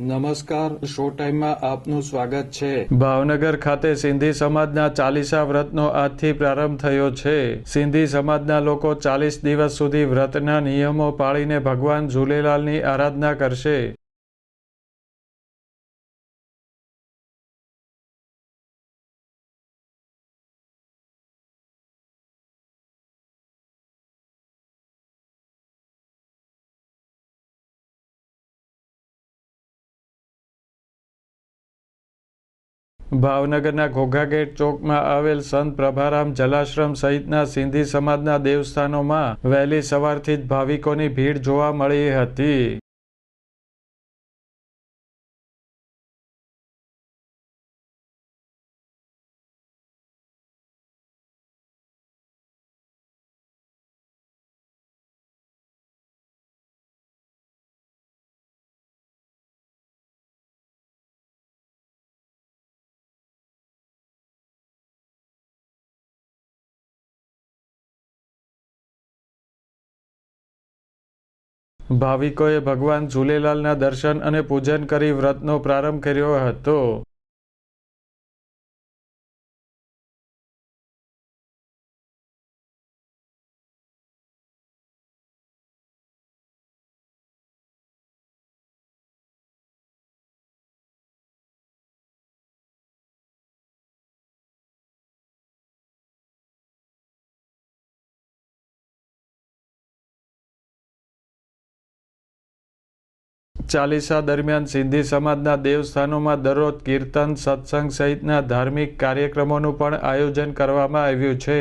નમસ્કાર શો ટાઈમમાં આપનું સ્વાગત છે. ભાવનગર ખાતે સિંધી સમાજના ચાલીસા વ્રતનો આજથી પ્રારંભ થયો છે. સિંધી સમાજના લોકો ચાલીસ દિવસ સુધી વ્રતના નિયમો પાળીને ભગવાન ઝૂલેલાલની આરાધના કરશે. ભાવનગરના ઘોઘા ગેટ ચોકમાં આવેલ સંત પ્રભારામ જલાશ્રમ સહિતના સિંધી સમાજના દેવસ્થાનોમાં વહેલી સવારથી જ ભાવિકોની ભીડ જોવા મળી હતી. ભાવિકોએ ભગવાન ઝૂલેલાલના દર્શન અને પૂજન કરી વ્રતનો પ્રારંભ કર્યો હતો. ચાલીસા દરમિયાન સિંધી સમાજના દેવસ્થાનોમાં દરરોજ કીર્તન, સત્સંગ સહિતના ધાર્મિક કાર્યક્રમોનું પણ આયોજન કરવામાં આવ્યું છે.